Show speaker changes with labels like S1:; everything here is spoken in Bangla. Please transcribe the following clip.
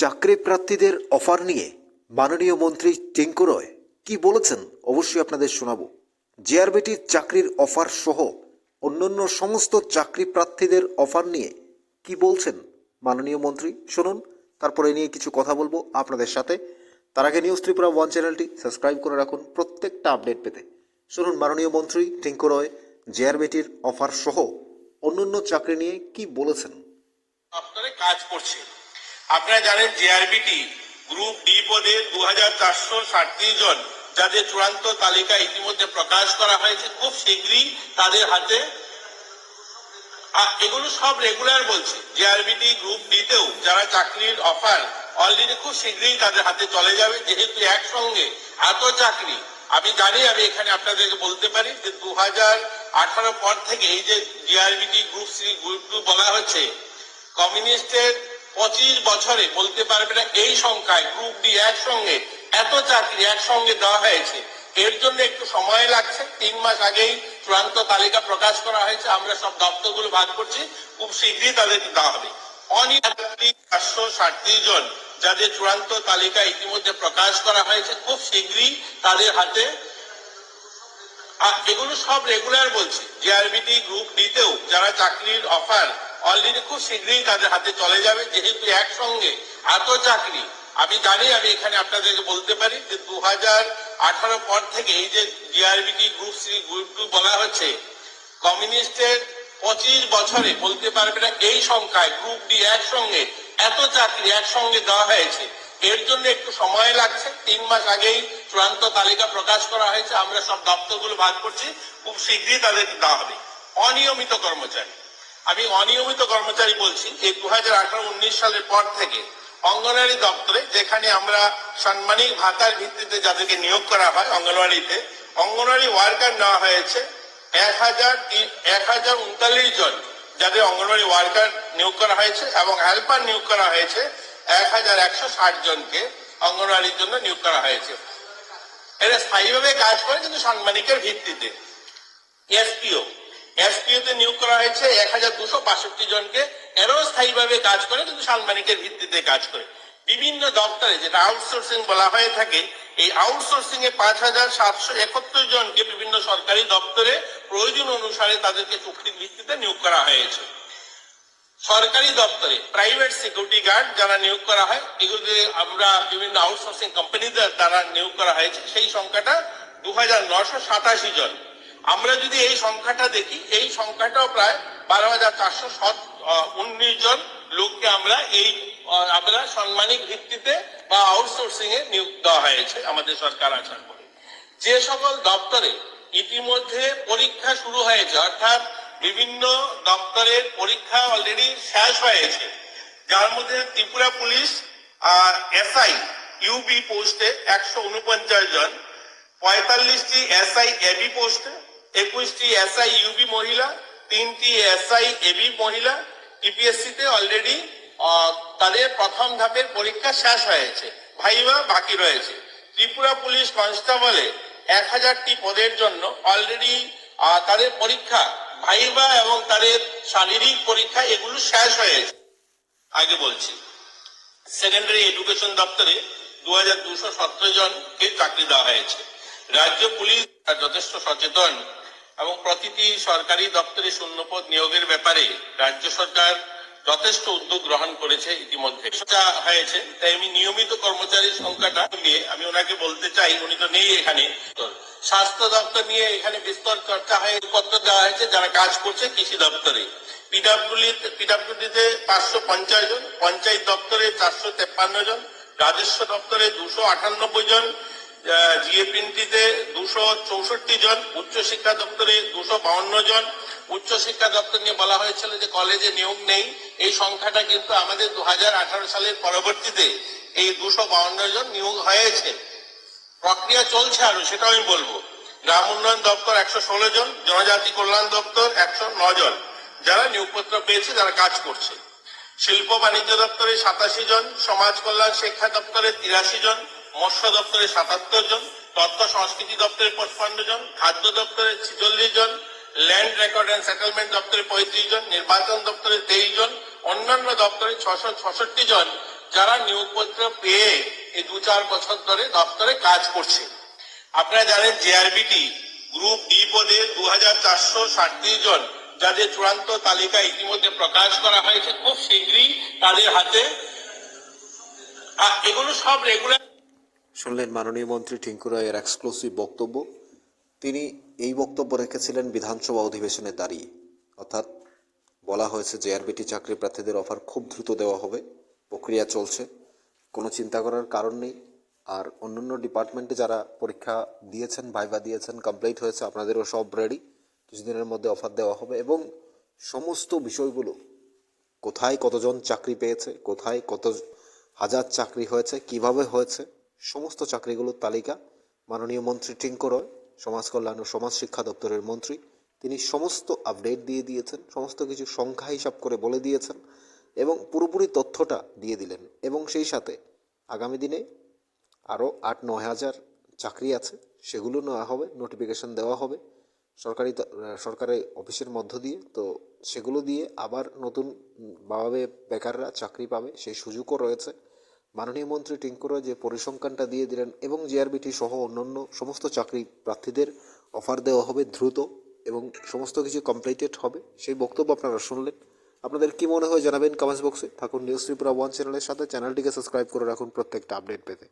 S1: চাকরি প্রার্থীদের অফার নিয়ে মাননীয় মন্ত্রী টিঙ্কু রয় কি বলেছেন অবশ্যই আপনাদের শোনাবো। জেআরবিটির চাকরির অফার সহ অন্যান্য সমস্ত চাকরি প্রার্থীদের অফার নিয়ে কি বলছেন মাননীয় মন্ত্রী? শুনুন, তারপরে নিয়ে কিছু কথা বলব আপনাদের সাথে। তার আগে নিউজ ত্রিপুরা ওয়ান চ্যানেলটি সাবস্ক্রাইব করে রাখুন প্রত্যেকটা আপডেট পেতে। শুনুন, মাননীয় মন্ত্রী টিঙ্কু রয় জেআরবিটির অফার সহ অন্যান্য চাকরি নিয়ে কি বলেছেন?
S2: আপনারা কাজ করছে আপনারা জানেন জেআরবিটি গ্রুপ ডি পদে দু হাজার চারশো জন যাদের চূড়ান্ত তালিকা ইতিমধ্যে প্রকাশ করা হয়েছে, খুব শীঘ্রই তাদের হাতে এগুলো সব রেগুলার বলছে। জেআরবিটি গ্রুপ ডিতেও যারা চাকরির অফার অলরেডি খুব শীঘ্রই তাদের হাতে চলে যাবে, যেহেতু একসঙ্গে এত চাকরি। আমি জানি, আমি এখানে আপনাদেরকে বলতে পারি যে দু হাজার আঠারো পর থেকে এই যে JRBT group C group two বলা হচ্ছে, কমিউনিস্টের পঁচিশ বছরে বলতে পারবে না এই সংখ্যায় গ্রুপ ডি একসঙ্গে, এত চাকরি একসঙ্গে দেওয়া হয়েছে। এর জন্য একটু সময় লাগছে, তিন মাস আগেই চূড়ান্ত তালিকা প্রকাশ করা হয়েছে, আমরা সব দপ্তরগুলো ভাগ করছি খুব শীঘ্রই তাদেরকে দেওয়া হবে। জন যাদের চূড়ান্ত তালিকা ইতিমধ্যে প্রকাশ করা হয়েছে, খুব শীঘ্রই তাদের হাতে এগুলো সব রেগুলার বলছি। জেআরবিটি গ্রুপ ডিতেও যারা চাকরির অফার অলরেডি খুব শীঘ্রই তাদের হাতে চলে যাবে, যেহেতু একসঙ্গে এত চাকরি। আমি জানি, আমি এখানে আপনাদেরকে বলতে পারি যে দু হাজার আঠারো পর থেকে এই যে JRBT group C group two বলা হচ্ছে, কমিউনিস্টের পঁচিশ বছরে বলতে পারবে না এই সংখ্যায় গ্রুপ ডি একসঙ্গে এত চাকরি একসঙ্গে দেওয়া হয়েছে। এর জন্য একটু সময় লাগছে। তিন মাস আগেই চূড়ান্ত তালিকা প্রকাশ করা হয়েছে। আমরা সব দপ্তরগুলো ভাগ করছি। খুব শীঘ্রই তাদেরকে দেওয়া হবে। অনিয়মিত কর্মচারী। আমি অনিয়মিত কর্মচারী বলছি, এই দু হাজার আঠারো উনিশ সালের পর থেকে অঙ্গনওয়াড়ি দপ্তরে, যেখানে আমরা সাম্মানিক ভাতার ভিত্তিতে যাদেরকে নিয়োগ করা হয় অঙ্গনওয়াড়িতে, অঙ্গনওয়াড়ি ওয়ার্কার নেওয়া হয়েছে এক হাজার এক হাজার উনতাল্লিশ জন যাদের অঙ্গনওয়াড়ি ওয়ার্কার নিয়োগ করা হয়েছে এবং হেল্পার নিয়োগ করা হয়েছে এক হাজার একশো ষাট জনকে অঙ্গনওয়াড়ির জন্য নিয়োগ করা হয়েছে। এরা স্থায়ীভাবে কাজ করে কিন্তু সাম্মানিকের ভিত্তিতে। এসপিও। এসপিও তে নিয়োগ করা হয়েছে এক হাজার দুশো বাষট্টি জনকে। এরাও স্থায়ীভাবে কাজ করে, কিন্তু সাম্মানিকের ভিত্তিতে কাজ করে। বিভিন্ন দপ্তরে যেটা আউটসোর্সিং বলা হয়ে থাকে, এই আউটসোর্সিং এ পাঁচ হাজার সাতশো একাত্তর জনকে বিভিন্ন সরকারি দপ্তরে প্রয়োজন অনুসারে তাদেরকে চুক্তির ভিত্তিতে নিয়োগ করা হয়েছে। সরকারি দপ্তরে প্রাইভেট সিকিউরিটি গার্ড যারা নিয়োগ করা হয়, এগুলোতে আমরা বিভিন্ন আউটসোর্সিং কোম্পানিদের দ্বারা নিয়োগ করা হয়েছে। সেই সংখ্যাটা দু হাজার নশো সাতাশি জন। আমরা যদি এই সংখ্যাটা দেখি, এই সংখ্যাটাও প্রায় বারো হাজার চারশো উনিশ জন লোককে আমরা এই আমরা সাংমানিক ভিত্তিতে বা আউটসোর্সিং এ নিয়োগ দেওয়া হয়েছে আমাদের সরকার আসার পরে। যে সকল দপ্তরে ইতিমধ্যে পরীক্ষা শুরু হয়েছে, অর্থাৎ বিভিন্ন দপ্তরের পরীক্ষা অলরেডি শেষ হয়েছে, যার মধ্যে ত্রিপুরা পুলিশ এসআই, ইউবি পোস্টে একশো উনপঞ্চাশ জন, পঁয়তাল্লিশটি এসআই এবি পোস্টে একুশটি এসআই ইউবি মহিলা, তিনটি এসআই এবি মহিলা টিপিএসসি তে অলরেডি তাদের প্রথম ধাপের পরীক্ষা শেষ হয়েছে, ভাইবা বাকি রয়েছে। ত্রিপুরা পুলিশ কনস্টেবলে এক হাজারটি পদের জন্য অলরেডি তাদের পরীক্ষা, ভাইবা এবং তাদের শারীরিক পরীক্ষা এগুলো শেষ হয়েছে। আগে বলছি সেকেন্ডারি এডুকেশন দপ্তরে দু হাজার দুশো সতেরো জনকে চাকরি দেওয়া হয়েছে। রাজ্য পুলিশ যথেষ্ট সচেতন এবং প্রতিটি সরকারি দপ্তরে শূন্যপদ নিয়োগের ব্যাপারে রাজ্য সরকার যথেষ্ট উদ্যোগ গ্রহণ করেছে ইতিমধ্যে। যা হয়েছে, তাই আমি নিয়মিত কর্মচারীর সংখ্যাটা নিয়ে আমি ওনাকে বলতে চাই, উনি তো নেই এখানে। স্বাস্থ্য দপ্তর নিয়ে এখানে বিস্তর চর্চা হয়ে পত্র দেওয়া হয়েছে, যারা কাজ করছে কৃষি দপ্তরে। পিডাব্লিউ পিডাব্লিউডিতে পাঁচশো পঞ্চাশ জন, পঞ্চায়েত দপ্তরে চারশো তেপ্পান্ন জন, রাজস্ব দপ্তরে দুশো আটানব্বই জন জিএপিএনটিতে দুশো চৌষট্টি জন উচ্চশিক্ষা দপ্তরে দুশো বাউন্ন জন। উচ্চশিক্ষা দপ্তর নিয়ে বলা হয়েছিল যে কলেজে নিয়োগ নেই। এই সংখ্যাটা কিন্তু আমাদের দু সালের পরবর্তীতে এই দুশো বাউন্ন জন নিয়োগ হয়েছে। প্রক্রিয়া চলছে আরও সেটা আমি বলব। গ্রাম উন্নয়ন দপ্তর একশো ষোলো জন, জনজাতি কল্যাণ দপ্তর একশো নয় জন। যারা নিয়োগপত্র পেয়েছে যারা কাজ করছে। শিল্প বাণিজ্য দপ্তরে সাতাশি জন, সমাজ কল্যাণ শিক্ষা দপ্তরে তিরাশি জন মৎস্য দপ্তরে সাতাত্তর জন, তথ্য সংস্কৃতি দপ্তরে পঁচপান্ন জন, খাদ্য দপ্তরে ছিচল্লিশ জন ল্যান্ড রেকর্ড অ্যান্ড সেটেলমেন্ট দপ্তরে পঁয়ত্রিশ জন, নির্বাচন দপ্তরে তেইশ জন, অন্যান্য দপ্তরে ছশো ছষট্টি জন যারা নিয়োগপত্র পেয়ে এই দু চার বছর ধরে দপ্তরে কাজ করছে। আপনারা জানেন জেআরবিটি গ্রুপ ডি পদে দু হাজার চারশো সাতত্রিশ জন, যাদের চূড়ান্ত তালিকা ইতিমধ্যে প্রকাশ করা হয়েছে, খুব শীঘ্রই তাদের হাতে। এগুলো সব রেগুলার
S1: শুনলেন মাননীয় মন্ত্রী টিঙ্কু রায়ের এক্সক্লুসিভ বক্তব্য। তিনি এই বক্তব্য রেখেছিলেন বিধানসভা অধিবেশনে দাঁড়িয়ে। অর্থাৎ বলা হয়েছে যে আরবিটি চাকরি প্রার্থীদের অফার খুব দ্রুত দেওয়া হবে, প্রক্রিয়া চলছে, কোনো চিন্তা করার কারণ নেই। আর অন্যান্য ডিপার্টমেন্টে যারা পরীক্ষা দিয়েছেন, ভাইভা দিয়েছেন কমপ্লিট হয়েছে, আপনাদেরও সব রেডি কিছুদিনের মধ্যে অফার দেওয়া হবে এবং সমস্ত বিষয়গুলো, কোথায় কতজন চাকরি পেয়েছে, কোথায় কত হাজার চাকরি হয়েছে, কীভাবে হয়েছে সমস্ত চাকরিগুলোর তালিকা মাননীয় মন্ত্রী টিঙ্কু রয়, সমাজ কল্যাণ ও সমাজ শিক্ষা দপ্তরের মন্ত্রী। তিনি সমস্ত আপডেট দিয়ে দিয়েছেন, সমস্ত কিছু সংখ্যা হিসাব করে বলে দিয়েছেন এবং পুরোপুরি তথ্যটা দিয়ে দিলেন। এবং সেই সাথে আগামী দিনে আরও আট নয় হাজার চাকরি আছে, সেগুলো নেওয়া হবে নোটিফিকেশন দেওয়া হবে সরকারি সরকারি অফিসের মধ্য দিয়ে। তো সেগুলো দিয়ে আবার নতুন ভাবে বেকাররা চাকরি পাবে, সেই সুযোগও রয়েছে। মাননীয় মন্ত্রী টিঙ্কুরা যে পরিসংখ্যানটা দিয়ে দিলেন এবং জিআরবিটি সহ অন্যান্য সমস্ত চাকরি প্রার্থীদের অফার দেওয়া হবে দ্রুত এবং সমস্ত কিছু কমপ্লিটেড হবে, সেই বক্তব্য আপনারা শুনলেন। আপনাদের কি মনে হয় জানাবেন কমেন্টস বক্সে থাকুন নিউজ ত্রিপুরা ওয়ান চ্যানেলের সাথে। চ্যানেলটিকে সাবস্ক্রাইব করে রাখুন প্রত্যেকটা আপডেট পেতে।